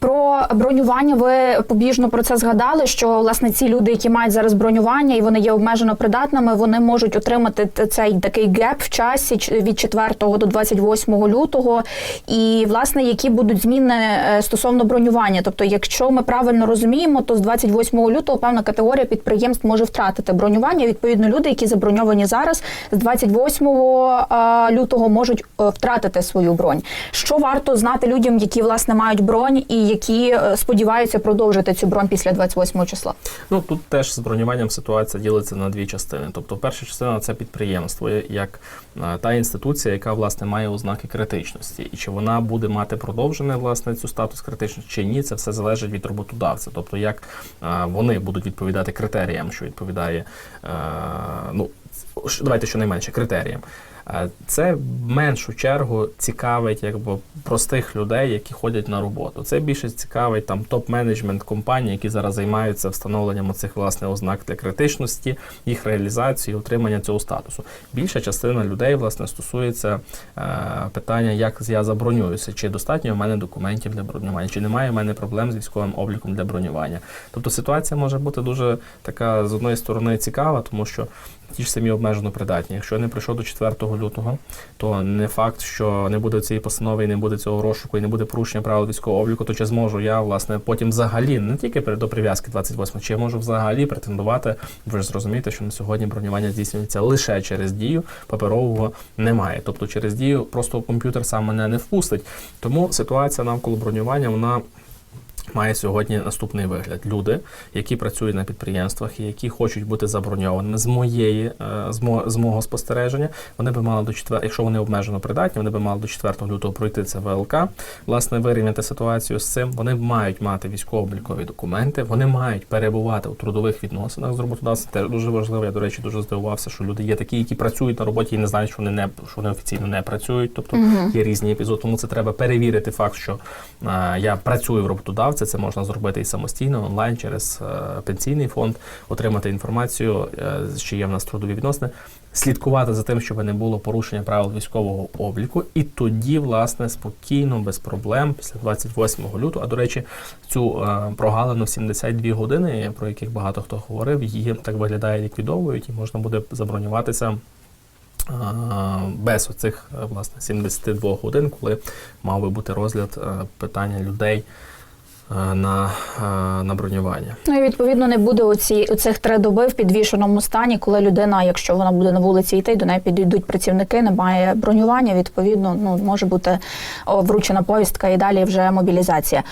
Про бронювання ви побіжно про це згадали. Що власне ці люди, які мають зараз бронювання і вони є обмежено придатними, вони можуть отримати цей такий геп в часі від 4 до 28 лютого. І власне які будуть зміни е, стосовно бронювання. Тобто, якщо ми правильно розуміємо, то з 28 лютого певна категорія підприємств може втратити бронювання. Відповідно, люди, які заброньовані зараз, з 28 е, лютого можуть е, втратити свою бронь. Що варто знати людям, які власне мають бронь і які е, сподіваються продовжити цю бронь після 28 числа? Ну тут теж з бронюванням ситуація ділиться на дві частини. Тобто, перша частина це підприємство, як е, та інституція, яка власне має ознаки критичності, і чи вона буде мати продовжене власне цю статус критичності чи ні, це все залежить від роботодавця. Тобто, як е, вони будуть відповідати критеріям, що відповідає, ну давайте щонайменше критеріям. Е, Це меншу чергу цікавить якби простих людей, які ходять на роботу. Це більше цікавить там топ-менеджмент компаній, які зараз займаються встановленням цих власне ознак для критичності, їх реалізації, отримання цього статусу. Більша частина людей власне стосується е, питання, як я забронююся, чи достатньо в мене документів для бронювання, чи немає в мене проблем з військовим обліком для бронювання. Тобто ситуація може бути дуже така з одної сторони цікава, тому що ті ж самі обмежено придатні. Якщо не прийшов до 4 лютого, то не факт, що не буде цієї постанови, і не буде цього розшуку, і не буде порушення правил військового обліку, то чи зможу я власне потім взагалі не тільки до прив'язки 28, чи я можу взагалі претендувати. Ви ж зрозумієте, що на сьогодні бронювання здійснюється лише через дію, паперового немає. Тобто через дію просто комп'ютер сам мене не впустить. Тому ситуація навколо бронювання вона. Має сьогодні наступний вигляд. Люди, які працюють на підприємствах і які хочуть бути заброньованими з моєї е, з, мо, з мого спостереження, вони би мали до 4, якщо вони обмежено придатні, вони би мали до 4 лютого пройти це ВЛК, власне, вирівняти ситуацію з цим. Вони мають мати військово-облікові документи, вони мають перебувати у трудових відносинах з роботодавцем. Це дуже важливо. Я до речі дуже здивувався, що люди є такі, які працюють на роботі і не знають, що вони не що вони офіційно не працюють. Тобто є різні епізоди. Тому це треба перевірити факт, що е, я працюю в роботодавця. Це можна зробити і самостійно онлайн через е, пенсійний фонд, отримати інформацію, е, чи є в нас трудові відносини, слідкувати за тим, щоб не було порушення правил військового обліку, і тоді, власне, спокійно, без проблем, після 28 лютого. А до речі, цю е, прогалину в 72 години, про яких багато хто говорив, її так виглядає ліквідовують, і можна буде забронюватися. е, Без оцих е, власне 72 годин, коли мав би бути розгляд е, питання людей е, на, е, на бронювання. Ну і відповідно не буде оці оцих три доби в підвішеному стані, коли людина, якщо вона буде на вулиці йти, до неї підійдуть працівники, немає бронювання. Відповідно, ну може бути вручена повістка і далі вже мобілізація.